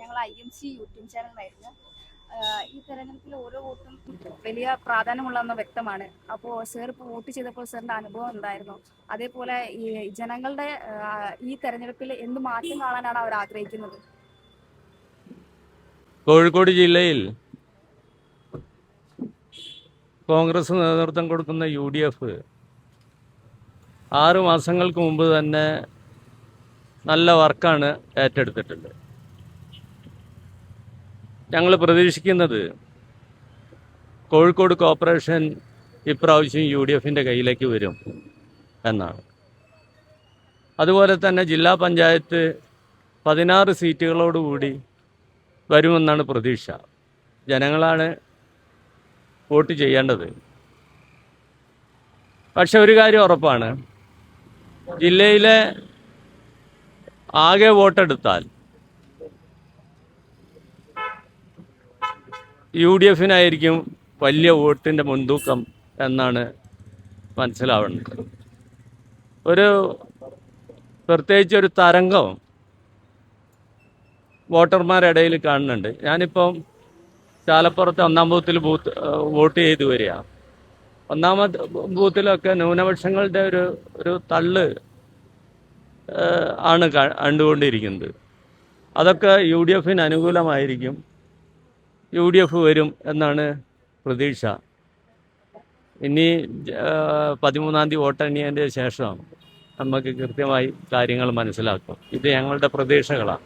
ഞങ്ങൾ I M C YouTube ചാനലായിരുന്നു ഈ തെരഞ്ഞെടുപ്പിൽ ഓരോ വോട്ടും വലിയ പ്രാധാന്യമുള്ളതെന്ന് വ്യക്തമാണ്. അപ്പോൾ സാർ ഇപ്പോൾ വോട്ട് ചെയ്തപ്പോൾ സാറിന്റെ അനുഭവം എന്തായിരുന്നു? അതേപോലെ ഈ ജനങ്ങളുടെ ഈ തെരഞ്ഞെടുപ്പിൽ എന്ത് മാറ്റം കാണാനാണ് അവർ ആഗ്രഹിക്കുന്നത്? കോഴിക്കോട് ജില്ലയിൽ കോൺഗ്രസ് നേതൃത്വം കൊടുക്കുന്ന യു ഡി എഫ് ആറ് മാസങ്ങൾക്ക് മുമ്പ് തന്നെ നല്ല വർക്കാണ് ഏറ്റെടുത്തിട്ടുണ്ട്. ഞങ്ങൾ പ്രതീക്ഷിക്കുന്നത് കോഴിക്കോട് കോർപ്പറേഷൻ ഇപ്രാവശ്യം യു ഡി എഫിന്റെ കയ്യിലേക്ക് വരും എന്നാണ്. അതുപോലെ തന്നെ ജില്ലാ പഞ്ചായത്ത് പതിനാറ് സീറ്റുകളോടുകൂടി വരുമെന്നാണ് പ്രതീക്ഷ. ജനങ്ങളാണ് വോട്ട് ചെയ്യേണ്ടത്. പക്ഷെ ഒരു കാര്യം ഉറപ്പാണ്. ജില്ലയിലെ ആകെ വോട്ടെടുത്താൽ യു ഡി എഫിനായിരിക്കും വലിയ വോട്ടിന്റെ മുൻതൂക്കം എന്നാണ് മനസ്സിലാവുന്നത്. ഒരു പ്രത്യേകിച്ച് ഒരു തരംഗം വോട്ടർമാരുടെ ഇടയിൽ കാണുന്നുണ്ട്. ഞാനിപ്പം ചാലപ്പുറത്ത് ഒന്നാം ബൂത്തിൽ ബൂത്ത് വോട്ട് ചെയ്തു വരിക. ഒന്നാമത് ബൂത്തിലൊക്കെ ന്യൂനപക്ഷങ്ങളുടെ ഒരു ഒരു തള്ള് ആണ് കണ്ടുകൊണ്ടിരിക്കുന്നത്. അതൊക്കെ യു ഡി എഫിന് അനുകൂലമായിരിക്കും. യു ഡി എഫ് വരും എന്നാണ് പ്രതീക്ഷ. ഇനി പതിമൂന്നാം തീയതി വോട്ടെണ്ണിയതിന്റെ ശേഷം നമുക്ക് കൃത്യമായി കാര്യങ്ങൾ മനസ്സിലാക്കും. ഇത് ഞങ്ങളുടെ പ്രതീക്ഷകളാണ്.